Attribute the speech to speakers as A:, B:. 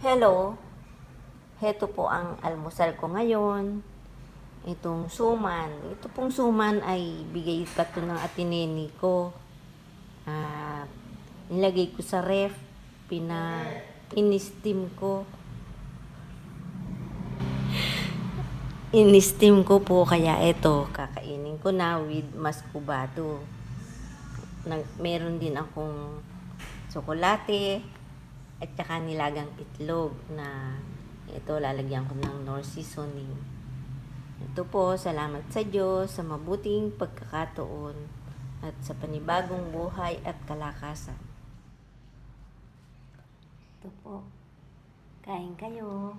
A: Hello. Heto po ang almusal ko ngayon. Itong suman. Ito pong suman ay bigay pa to ng atineni ko. Ah, nilagay ko sa ref. Pina in-steam ko. In-steam ko po kaya ito kakainin ko na with mascubado. Nag, meron din akong tsokolate at saka nilagang itlog na ito lalagyan ko ng nor seasoning. Ito po, salamat sa Diyos sa mabuting pagkakataon at sa panibagong buhay at kalakasan. Ito po, kain kayo.